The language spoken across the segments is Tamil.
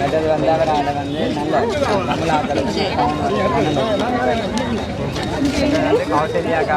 மெடல் வந்து அவரால் வந்து நல்ல தமிழாக்களுக்கு கௌசல்யாக்கா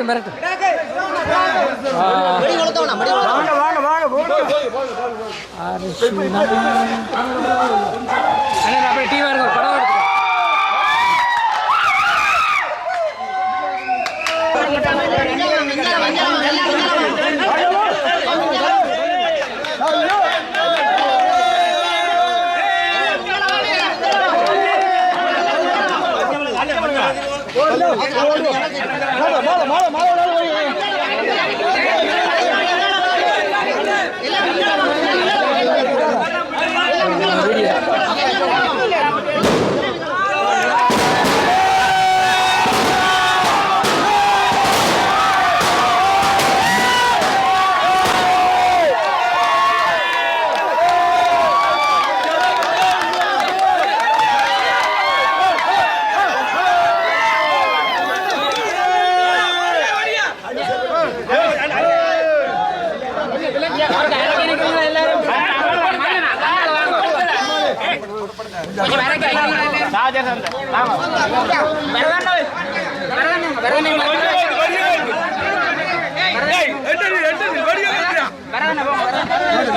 வரட்டும் வரட்டும் அப்படியே டீவா இருக்கும் படம் எடுத்துக்கோ. எனக்கு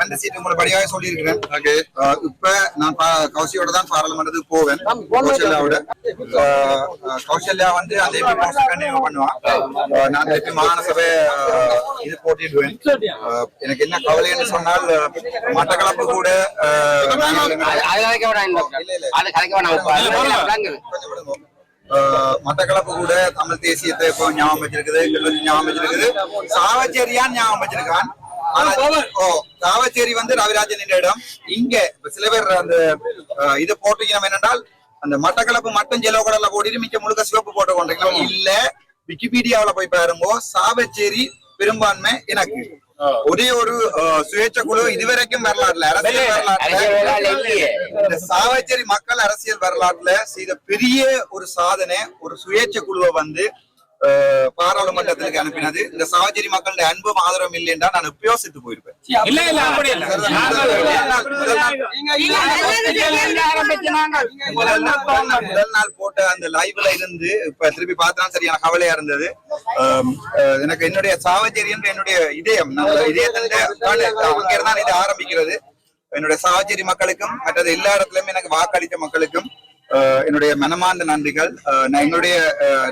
ரெண்டு சீட் உங்களை படியாக சொல்லியிருக்கிறேன். இப்ப நான் கௌசியோட தான் பாராளுமன்றத்துக்கு போவேன். கௌசல்யாவோட. கௌசல்யா வந்து அந்த கண்டினியூ பண்ணுவான் நான் திருப்பி இது போட்டிடுவேன் எனக்கு என்ன கவலைன்னு சொன்னால் மட்டக்களப்பு கூட இல்ல, இல்ல. அது மட்டக்களப்பு கூட தமிழ் தேசியத்தை இப்போ ஞாபகம் வச்சிருக்குது. கிளிநொச்சி ஞாபகம் வச்சிருக்குது. சாவச்சேரியான் ஞாபகம் வச்சிருக்கான். ஓ சாவச்சேரி வந்து ரவிராஜன் இடம். இங்க சில பேர் அந்த இது போட்டீங்க என்னென்றால் அந்த மட்டக்களப்பு மட்டும் ஜெலோ கடல்ல போட்டிட்டு மிக்க முழுக்க சிவப்பு போட்டு கொண்டீங்க இல்ல விக்கிபீடியாவில போய் பாருங்க சாவச்சேரி பெரும்பான்மை எனக்கு. ஒரே ஒரு சுயேட்சை குழு இதுவரைக்கும் வரலாறுல அரசியல் இல்லையே. இந்த சாவச்சேரி மக்கள் அரசியல் வரலாற்றுல செய்த பெரிய ஒரு சாதனை ஒரு சுயேட்சை குழுவை வந்து பாராளுமன்றத்திற்கு அனுப்பினது இந்த சாவச்சேரி மக்களுடைய அன்பும் ஆதரவும் இல்லைன்றா நான் எப்பயோ செத்து போயிருப்பேன் இல்ல இல்ல அப்படி இல்ல முதல் நாள் போட்ட அந்த லைவ்ல இருந்து இப்ப திருப்பி பார்த்தா சரியான கவலையா இருந்தது எனக்கு என்னுடைய சாவச்சேரி என்ற என்னுடைய இதயம் நம்ம இதயத்தின் அங்க இருந்தான் இது ஆரம்பிக்கிறது என்னுடைய சாவச்சேரி மக்களுக்கும் மற்றது எல்லா இடத்துலயும் எனக்கு வாக்களித்த மக்களுக்கும் என்னுடைய மனமார்ந்த நன்றிகள். நான் என்னுடைய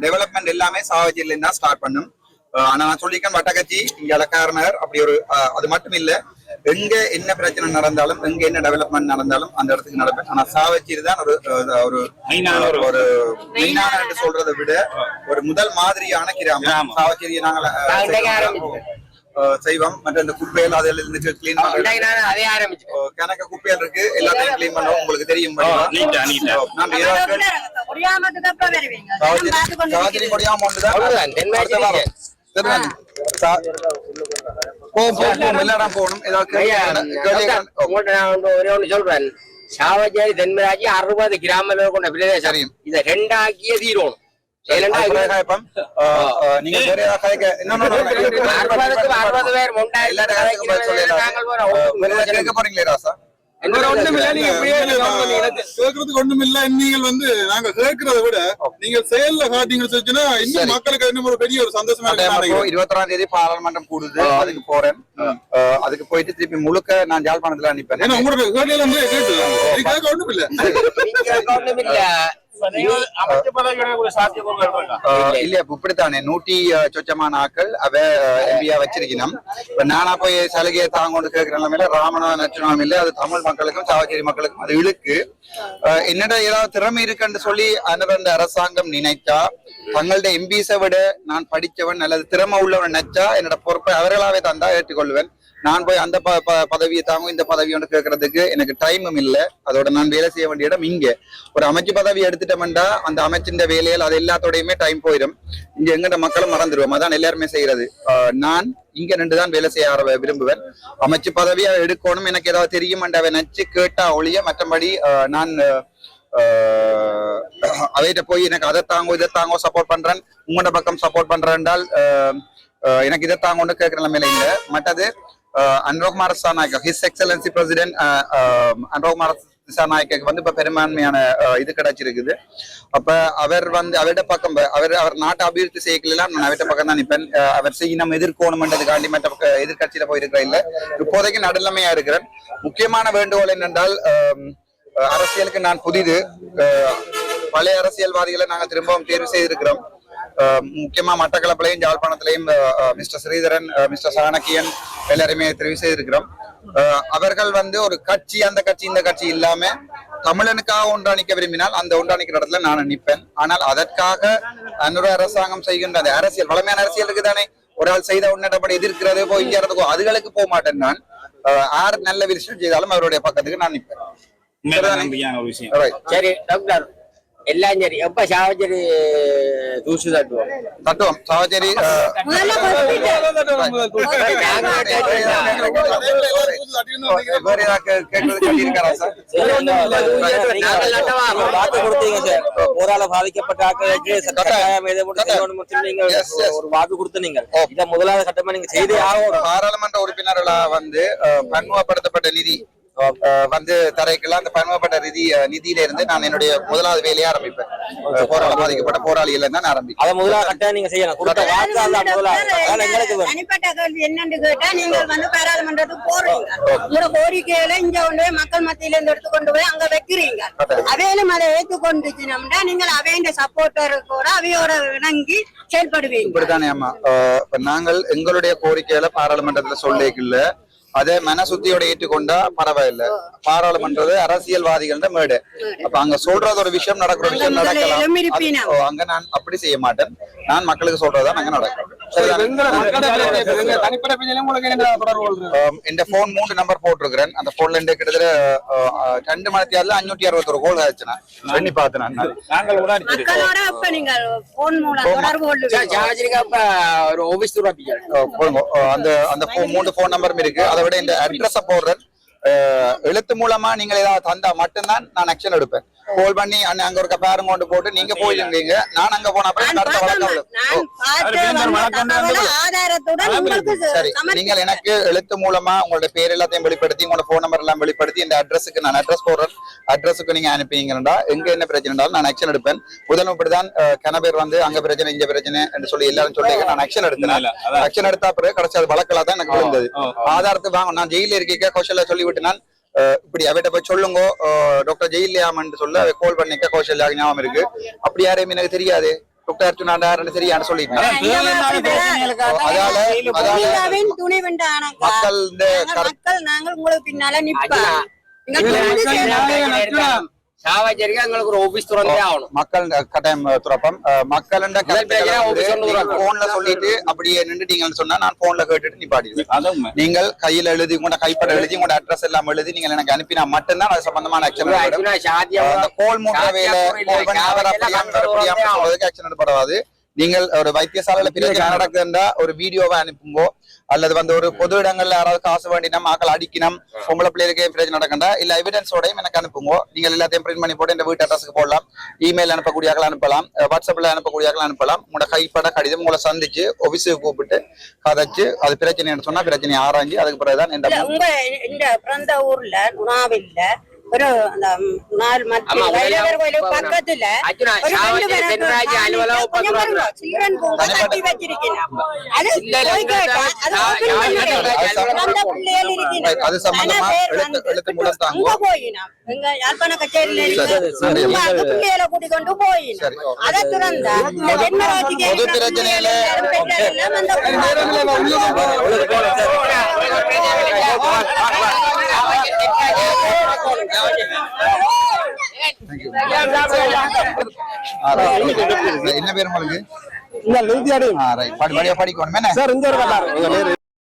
டெவலப்மெண்ட் எல்லாமே சாவச்சேரியில இருந்தா ஸ்டார்ட் பண்ணும். ஆனா நான் சொல்லியிருக்கேன் வட்டக்கட்சி இங்க இலக்காரநகர் அப்படி ஒரு அது மட்டும் இல்ல எங்க என்ன பிரச்சனை நடந்தாலும் எங்க என்ன டெவலப்மெண்ட் நடந்தாலும் அந்த இடத்துக்கு நடப்பேன். ஆனா சாவச்சேரி தான் ஒரு ஒரு ஒரு- ஒரு மெயினான என்று சொல்றதை விட ஒரு முதல் மாதிரியான கிராமம். சாவச்சேரியை நாங்கள் செய்வோம். மற்ற இந்த குப்பைகள் அதில் இருந்து கிளீன் அஹ், கணக்க குப்பைகள் இருக்கு எல்லாத்தையும் கிளீன் பண்ணுவோம் உங்களுக்கு தெரியும் சாவச்சேரி கொடியாம போகணும். ஏதாவது சொல்றேன். சாவச்சேரி தென்மராட்சி அறுபது கிராமங்கள் கொண்ட பிரதேசம். இதை ரெண்டாக்கிய தீரோணும் கேட்கறதுக்கு ஒண்ணும் இல்ல நீங்கள் வந்து நாங்க கேட்கறத விட நீங்க செயல்ல காட்டீங்கன்னு சொல்லிச்சுன்னா இன்னும். மக்களுக்கு இன்னும் ஒரு பெரிய ஒரு சந்தோஷமா இருபத்தொராம் தேதி பாராளுமன்றம் கூடுது. அதுக்கு போறேன். அதுக்கு போயிட்டு திருப்பி முழுக்க நான் யாழ்ப்பாணத்துல அனுப்பேன் ஏன்னா உங்களோட கேட்டு ஒண்ணும் இல்ல இல்லையா இப்படித்தானே. நூற்றி அஹ், சொச்சமான ஆக்கள் அவ எம்பியா வச்சிருக்கணும். இப்ப நானா போய் சலுகையை தாங்கொண்டு கேட்கிற நிலைமையில ராமனா நச்சுனாம இல்ல அது தமிழ் மக்களுக்கும் சாவச்சேரி மக்களுக்கும் அது இழுக்கு. அஹ், என்னிட ஏதாவது திறமை இருக்குன்னு சொல்லி அந்த அரசாங்கம் நினைச்சா தங்களுடைய எம்பிஸை விட நான் படிச்சவன் அல்லது திறமை உள்ளவன் நினைச்சா என்னோட பொறுப்பை அவர்களாவே தந்தா ஏற்றுக்கொள்வேன் நான் போய் அந்த ப- ப- பதவியை தாங்கும் இந்த பதவியோட கேட்கறதுக்கு எனக்கு டைமும் இல்ல. அதோட நான் வேலை செய்ய வேண்டிய இடம் இங்க. ஒரு அமைச்சு பதவி எடுத்துட்டோம்டா அந்த அமைச்சின் வேலையில் அது எல்லாத்தோடையுமே டைம் போயிடும். இங்க எங்கட மக்களும் மறந்துடுவோம் அதான் எல்லாருமே செய்யறது. நான் இங்க நின்று தான் வேலை செய்ய ஆரம்ப விரும்புவேன். அமைச்சு பதவியா எடுக்கணும் எனக்கு ஏதாவது தெரியுமென்றவை நினைச்சு கேட்டா ஒழிய மற்றபடி நான் ஆஹ் அவைகிட்ட போய் எனக்கு அதை தாங்கோ இதை தாங்கோ சப்போர்ட் பண்றேன். உங்களோட பக்கம் சப்போர்ட் பண்றேன் என்றால் ஆஹ் எனக்கு இதை தாங்கன்னு கேட்கிற நிலைமையில இல்லை. மற்றது Anurakumar Dissanayake his excellency president Anurakumar Dissanayake வந்து இப்ப பெரும்பான்மையான இது கிடைச்சிருக்குது. அப்ப அவர் வந்து அவருடைய பக்கம் அவர் அவர் நாட்டை அபிவிருத்தி செய்யலாம் நான் அவர்கிட்ட பக்கம் தான் நிற்பேன் அவர் செய்ய நம்ம எதிர்கோணுமென்றதுக்காண்டி மற்ற பக்க எதிர்கட்சியில போயிருக்கிற இல்ல. இப்போதைக்கு நடுநிலைமையா இருக்கிறேன். முக்கியமான வேண்டுகோள் என்னென்றால் அரசியலுக்கு நான் புதிது. பழைய அரசியல்வாதிகளை நாங்கள் திரும்பவும் தேர்வு செய்திருக்கிறோம். முக்கியமா மட்டக்களப்பிலையும் ஜாழ்ப்பாணத்திலையும் மிஸ்டர் ஸ்ரீதரன் மிஸ்டர் சாணக்கியன் எல்லாருமே தெரிவு செய்திருக்கிறோம் அவர்கள் வந்து ஒரு கட்சி அந்த கட்சி இந்த கட்சி இல்லாம தமிழனுக்காக ஒன்றாணிக்க விரும்பினால் அந்த ஒன்றாணிக்கிற இடத்துல நான் நிற்பேன். ஆனால் அதற்காக அன்னுர அரசாங்கம் செய்கின்ற அந்த அரசியல் வளமையான அரசியல் இருக்குதானே? ஒரு ஆள் செய்த உன்னடப்படி எதிர்க்கிறது போய் இங்க இடத்துக்கோ அதுகளுக்கு போக மாட்டேன் நான். யார் நல்ல விஷயம் செய்தாலும் அவருடைய பக்கத்துக்கு நான் நிற்பேன். சரி டாக்டர். எல்லாம் சரி எப்ப சாவச்சேரி தூசு தட்டுவோம் தத்துவம் சாவச்சேரி ஆஹ் வேற ஏதாவது கேட்கறது சொல்லியிருக்காரா சார் நாங்கள் நட்டவா வாக்கு கொடுத்தீங்க சார் போரால பாதிக்கப்பட்ட yes. ஒரு வாக்கு கொடுத்து நீங்க. இத முதலாவது சட்டமா நீங்க செய்தே ஆகணும் பாராளுமன்ற உறுப்பினர்களா வந்து பன்முகப்படுத்தப்பட்ட நிதி வந்து தரைக்கெல்லாம் அந்த பன்முகப்பட்ட நிதி நிதியில இருந்து நான் என்னுடைய முதலாவது வேலையை ஆரம்பிப்பேன். போராள பாதிக்கப்பட்ட போராளிகள் தான் ஆரம்பிப்பேன். அத முதலாவது கட்டாயம் நீங்க செய்யணும் கொடுத்த வாக்கு அந்த வேணும் தனிப்பட்ட கேள்வி என்னன்னு கேட்டா நீங்கள் வந்து பாராளுமன்றத்துக்கு போறீங்க. உங்களோட கோரிக்கையில இங்க கொண்டு போய் மக்கள் மத்தியில இருந்து எடுத்து கொண்டு போய் அங்க வைக்கிறீங்க. அவையிலும் அதை ஏற்றுக்கொண்டுச்சுனோம்னா நீங்கள் அவையின் சப்போர்ட்டர் கூட அவையோட இணங்கி செயல்படுவீங்க. இப்படித்தானே இப்ப நாங்கள் எங்களுடைய கோரிக்கையில பாராளுமன்றத்துல சொல்லிக்கல அதை மனசுத்தியோட ஏற்றுக்கொண்டா பரவாயில்ல. பாராளுமன்றது அரசியல்வாதிகள் மேடு. அப்ப அங்க சொல்றது ஒரு விஷயம் நடக்கிற விஷயம் நடக்கலாம். அங்க நான் அப்படி செய்ய மாட்டேன். நான் மக்களுக்கு சொல்றதுதான் அங்க நடக்கும். இந்த போன் மூணு நம்பர் போட்டிருக்கிறேன். அந்த போன்ல இருந்து கிட்டத்தட்ட ரெண்டு மணி நேரத்துல அஞ்சூற்றி அறுபத்தொரு கோல் ஆச்சு நான் எண்ணி பார்த்தேன் நான். நாங்கள் கூட மக்களோட இப்ப நீங்கள் போன் மூலம் தொடர்பு கொள்ளுவீங்க. ஜாஜரிக்கா இப்ப ஒரு ஆபீஸ். அஹ், அந்த அந்த phone- மூணு போன் நம்பரும் இருக்கு. அதை விட இந்த அட்ரஸ போடுறேன். எழுத்து மூலமா நீங்க ஏதாவது தந்தா மட்டும்தான் நான் ஆக்ஷன் எடுப்பேன். கால் பண்ணி அண்ணன் அங்க ஒரு பேரும் கொண்டு போட்டு நீங்க போயிருந்தீங்க. நான் அங்க போன அப்புறம் சரி நீங்கள் எனக்கு எழுத்து மூலமா உங்களோட பேர் எல்லாத்தையும் வெளிப்படுத்தி உங்களோட போன் நம்பர் எல்லாம் வெளிப்படுத்தி இந்த அட்ரஸுக்கு நான் அட்ரஸ் போடுறேன் அட்ரஸுக்கு நீங்க அனுப்பிங்கன்னா எங்க என்ன பிரச்சனை இருந்தாலும் நான் ஆக்ஷன் எடுப்பேன். முதல்ல இப்படிதான் கன பேர் வந்து அங்க பிரச்சனை இங்க பிரச்சனை என்று சொல்லி எல்லாரும் சொல்லி நான் ஆக்ஷன் எடுத்தேன். ஆக்ஷன் எடுத்தா பிறகு கடைசி அது வழக்கலா தான் எனக்கு விழுந்தது. ஆதாரத்து வாங்க நான் ஜெயில இருக்க கௌசல்யா சொல்லி விட்டு நான் இப்படி அவட்ட போய் சொல்லுங்க. டாக்டர் ஜெயிலியாமன்னு சொல்ல கால் பண்ணிக்க கௌசல்யா ஞாபகம் இருக்கு. அப்படி யாரையும் எனக்கு தெரியாது. டாக்டர் அர்ச்சுனாண்டாருன்னு தெரியான்னு சொல்லிட்டேன். மக்கள் இந்த நாங்கள் கரு- மக்கள் நாங்கள் உங்களுக்கு பின்னால நிப்போம் மக்கள் கட்டாயம் துறப்பம் மக்கள் முதல் பேஜா office ஒன்று துறக்கும். போன்ல சொல்லிட்டு அப்படியே நின்றுட்டீங்கன்னு சொன்னா நான் போன்ல கேட்டுட்டு உண்மை நீங்கள் கையில எழுதி உங்களோட கைப்பட எழுதி உங்களோட அட்ரஸ் எல்லாம் எழுதி நீங்கள் எனக்கு அனுப்பினா மட்டும்தான் அது சம்பந்தமான ஆக்ஷன் கோல் மூன்ற வேலை ஆக்ஷன் எடுப்படாது நீங்கள் ஒரு வைத்தியசாலையில பிரச்சனை நடக்குதுன்றா ஒரு வீடியோவை அனுப்புங்கோ அல்லது வந்து ஒரு பொது இடங்கள்ல யாராவது காசு வேண்டினம் ஆக்கள் அடிக்கணும். பொம்பளை பிள்ளைகளுக்கு பிரச்சனை நடக்கண்டா? இல்ல எவிடன்ஸோடையும் எனக்கு அனுப்புங்கோ. நீங்கள் எல்லாத்தையும் பிரிண்ட் பண்ணி போட்டு இந்த வீட்டு அட்ரஸுக்கு போடலாம். இமெயில் அனுப்பக்கூடியாக்கள் அனுப்பலாம். வாட்ஸ்அப்ல அனுப்பக்கூடியாக்கள் அனுப்பலாம். உங்களோட கைப்பட கடிதம் உங்களை சந்திச்சு ஆபீஸுக்கு கூப்பிட்டு கதைச்சு அது பிரச்சனைன்னு சொன்னா பிரச்சனையை ஆராய்ஞ்சு அதுக்கு பிறகுதான் இந்த பிறந்த ஊர்ல நுணாவில்ல ஒரு அந்த நாள் மத்திய ஆமா, வைரவர் போய். எங்க யாழ்ப்பாண கச்சேரியில கூட்டிக் கொண்டு ஓ. அதை திறந்தா, இந்த. என்ன பேர் உங்களுக்கு. படி- படியா படிக்கணும் என்ன? சார் இந்த ஒரு